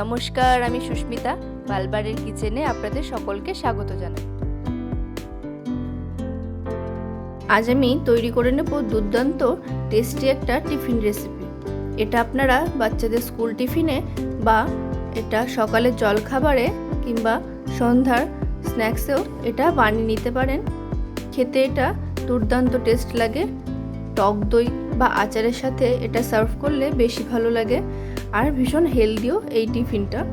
নমস্কার, আমি সুস্মিতা, বালবাড়ির কিচেনে আপনাদের সকলকে স্বাগত জানাই। আজ আমি তৈরি করে নেব দুর্দান্ত টেস্টি একটা টিফিন রেসিপি এটা আপনারা বাচ্চাদের স্কুল টিফিনে বা এটা সকালের জলখাবারে কিংবা সন্ধ্যার স্ন্যাক্সেও এটা বানিয়ে নিতে পারেন। খেতে এটা দুর্দান্ত টেস্ট লাগে। টক দই বা আচারের সাথে এটা সার্ভ করলে বেশি ভালো লাগে। আর ভীষণ হেলদিও এই টিফিনটা।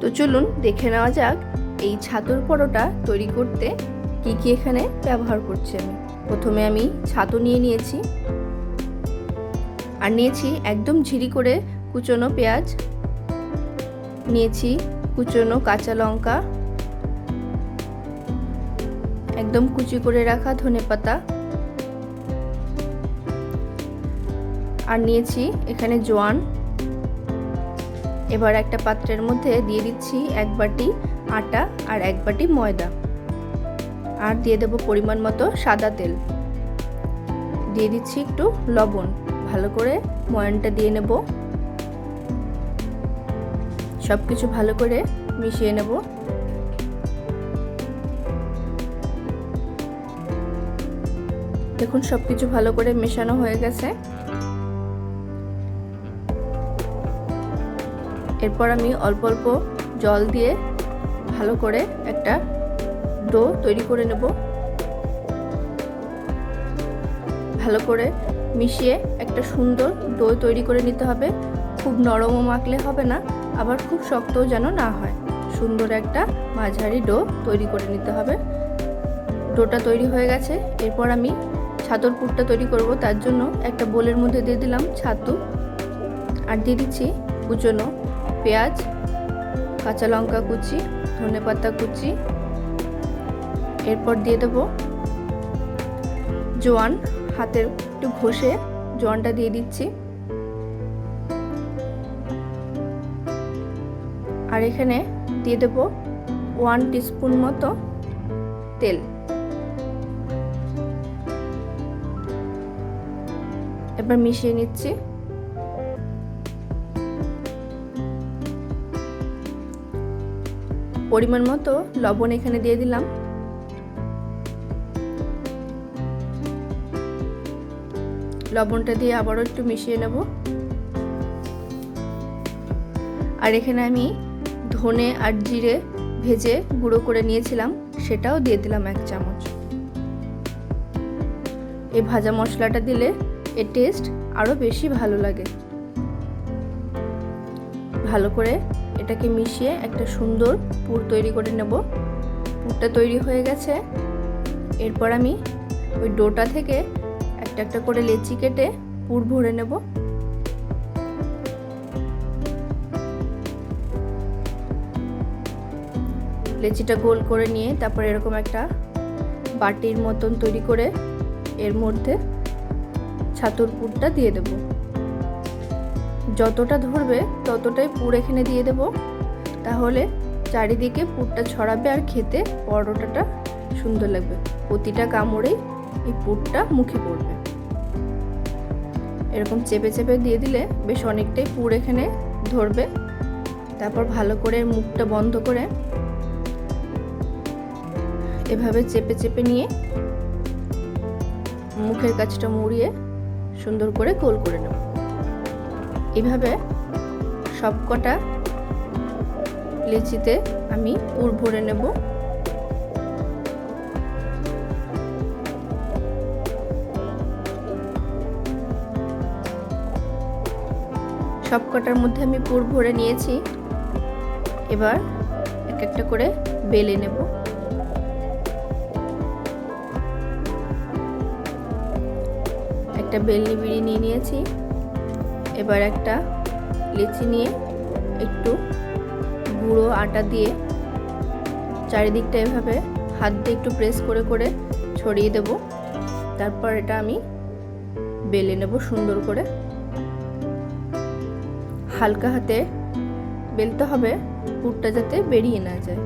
তো চলুন দেখে নেওয়া যাক এই ছাতুর পরোটা তৈরি করতে কি কি এখানে ব্যবহার করছি আমি। প্রথমে আমি ছাতু নিয়ে নিয়েছি। আর নিয়েছি একদম ঝিরি করে কুচনো পেঁয়াজ। নিয়েছি কুচনো কাঁচা লঙ্কা। একদম কুচি করে রাখা ধনে পাতা। আর নিয়েছি এখানে জোয়ান। এবার একটা পাত্রের মধ্যে দিয়ে দিচ্ছি এক বাটি আটা আর এক বাটি ময়দা। আর দিয়ে দেবো পরিমাণ মতো সাদা তেল। দিয়ে দিচ্ছি একটু লবণ। ভালো করে ময়নটা দিয়ে নেব। সব কিছু ভালো করে মিশিয়ে নেব। দেখুন সব কিছু ভালো করে মেশানো হয়ে গেছে। এরপর আমি অল্প অল্প জল দিয়ে ভালো করে একটা ডো তৈরি করে নেব। ভালো করে মিশিয়ে একটা সুন্দর ডো তৈরি করে নিতে হবে। খুব নরমও মাখলে হবে না, আবার খুব শক্তও যেন না হয়। সুন্দর একটা মাঝারি ডো তৈরি করে নিতে হবে। ডোটা তৈরি হয়ে গেছে। এরপর আমি ছাতর পুরটা তৈরি করব। তার জন্য একটা বোলের মধ্যে দিয়ে দিলাম ছাতু। আর দিয়ে দিচ্ছি কুচনো পেঁয়াজ, কাঁচা লঙ্কা কুচি, ধনে পাতা কুচি। এরপর দিয়ে দেবো জোয়ান, হাতের একটু ঘষে জোয়ানটা দিয়ে দিচ্ছি। আর এখানে দিয়ে দেবো ওয়ান টিস্পুন মতো তেল। এবার মিশিয়ে নিচ্ছি। পরিমাণ মতো লবণ এখানে দিয়ে দিলাম। লবণটা দিয়ে আবারও একটু মিশিয়ে নেব। আর এখানে আমি ধনে আর জিরে ভেজে গুঁড়ো করে নিয়েছিলাম, সেটাও দিয়ে দিলাম এক চামচ। এই ভাজা মশলাটা দিলে এর টেস্ট আরও বেশি ভালো লাগে। ভালো করে এটাকে মিশিয়ে একটা সুন্দর পুর তৈরি করে নেব। পুরটা তৈরি হয়ে গেছে। এরপর আমি ওই ডোটা থেকে একটা একটা করে লেচি কেটে পুর ভরে নেব। লেচিটা গোল করে নিয়ে তারপর এরকম একটা বাটির মতন তৈরি করে এর মধ্যে ছাতুর পুরটা দিয়ে দেব। যতটা ধরবে ততটাই পুর এখানে দিয়ে দেব। তাহলে চারিদিকে পুরটা ছড়াবে আর খেতে পরোটাটা সুন্দর লাগবে। প্রতিটা কামড়েই এই পুরটা মুখে পড়বে। এরকম চেপে চেপে দিয়ে দিলে বেশ অনেকটাই পুর এখানে ধরবে। তারপর ভালো করে মুখটা বন্ধ করে এভাবে চেপে চেপে নিয়ে মুখের কাছটা মুড়িয়ে সুন্দর করে গোল করে নেব। সবকটা লিচিতে আমি পুর ভরে নেব। সবকটার মধ্যে আমি পুর ভরে নিয়েছি। এবার এক একটা করে বেলে নেব। একটা বেলনি বিড়ি নিয়ে নিয়েছি। এবার একটা লেচি নিয়ে একটু গুঁড়ো আটা দিয়ে চারিদিকটা এভাবে হাত দিয়ে একটু প্রেস করে করে ছড়িয়ে দেব। তারপর এটা আমি বেলে নেব সুন্দর করে। হালকা হাতে বেলতে হবে, পুরটা যাতে বেরিয়ে না যায়।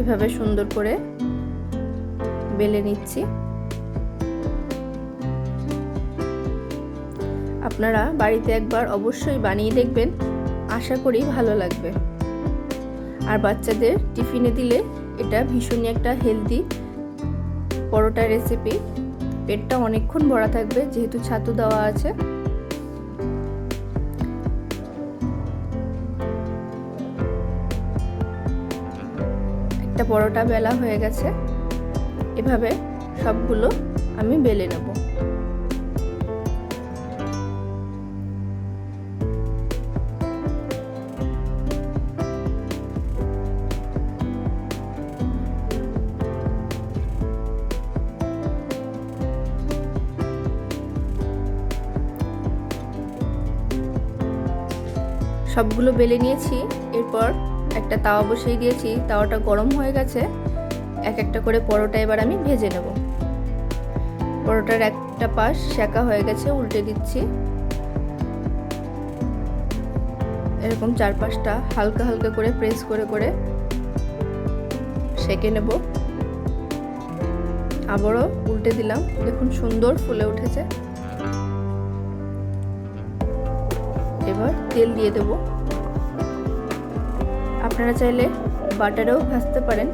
এভাবে সুন্দর করে বেলে নিচ্ছি। আপনারা বাড়িতে একবার অবশ্যই বানিয়ে দেখবেন, আশা করি ভালো লাগবে। আর বাচ্চাদের টিফিনে দিলে এটা ভীষণই একটা হেলদি পরোটা রেসিপি পেটটা অনেকক্ষণ ভরা থাকবে, যেহেতু ছাতু দেওয়া আছে। একটা পরোটা বেলা হয়ে গেছে। এভাবে সবগুলো আমি বেলে নেব। সবগুলো বেলে নিয়েছি। এরপর একটা তাওয়া বসিয়ে দিয়েছি, তাওয়াটা গরম হয়ে গেছে। এক একটা করে পরোটা এবার আমি ভেজে নেব। পরোটার একটা পাশ সেকা হয়ে গেছে, উল্টে দিচ্ছি। এরকম চার পাঁচটা হালকা হালকা করে প্রেস করে করে সেকে নেব। আবারও উল্টে দিলাম, দেখুন সুন্দর ফুলে উঠেছে। এবার তেল দিয়ে দেব। আপনারা চাইলে বাটারেও ভাজতে পারেন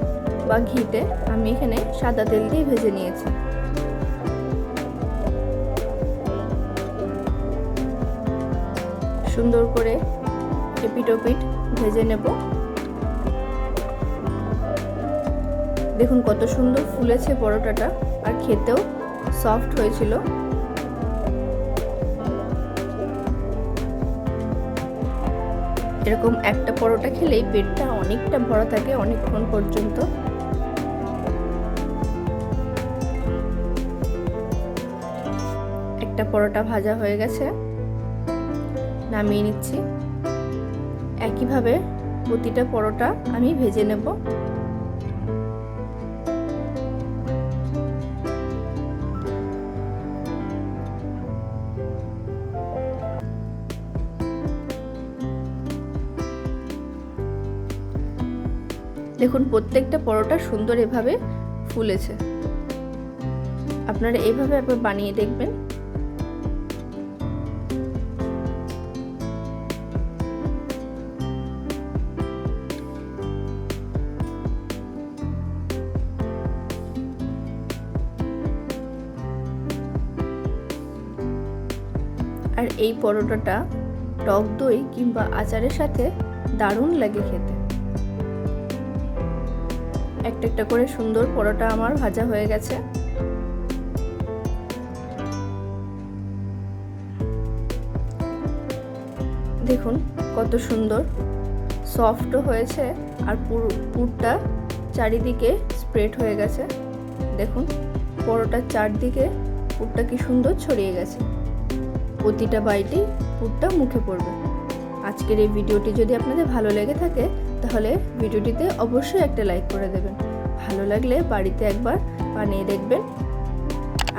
বা ঘিতে। আমি এখানে সাদা তেল দিয়ে ভেজে নিয়েছি। সুন্দর করে এপিটোপিট ভেজে নেব। দেখুন কত সুন্দর ফুলেছে পরোটাটা। আর খেতেও সফট হয়েছিল। এরকম একটা পরোটা খেলেই পেটটা অনেকটা ভরা থাকে অনেকক্ষণ পর্যন্ত। একটা পরোটা ভাজা হয়ে গেছে। নামিয়ে নিচ্ছি। একইভাবে প্রতিটা পরোটা আমি ভেজে নেব। দেখুন, প্রত্যেকটা পরোটা সুন্দর এভাবে ফুলেছে। আপনারা এইভাবে একবার বানিয়ে দেখবেন। আর এই পরোটাটা টক দই কিংবা আচারের সাথে দারুণ লাগে খেতে। একটা একটা করে সুন্দর পরোটা আমার ভাজা হয়ে গেছে। দেখুন, কত সুন্দর। সফটও হয়েছে আর পুর, পুরটা চারিদিকে স্প্রেড হয়ে গেছে। দেখুন, পরোটার চারদিকে পুরটা কি সুন্দর ছড়িয়ে গেছে। প্রতিটা বাইটেই পুরটা মুখে পড়বে। আজকের এই ভিডিওটি যদি আপনাদের ভালো লেগে থাকে তাহলে ভিডিওটিতে অবশ্যই একটা লাইক করে দেবেন। ভালো লাগলে বাড়িতে একবার বানিয়ে দেখবেন।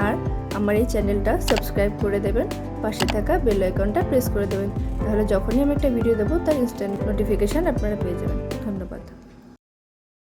আর আমার এই চ্যানেলটা সাবস্ক্রাইব করে দেবেন। পাশে থাকা বেল আইকনটা প্রেস করে দেবেন। তাহলে যখনই আমি একটা ভিডিও দেবো, তার ইনস্ট্যান্ট নোটিফিকেশান আপনারা পেয়ে যাবেন।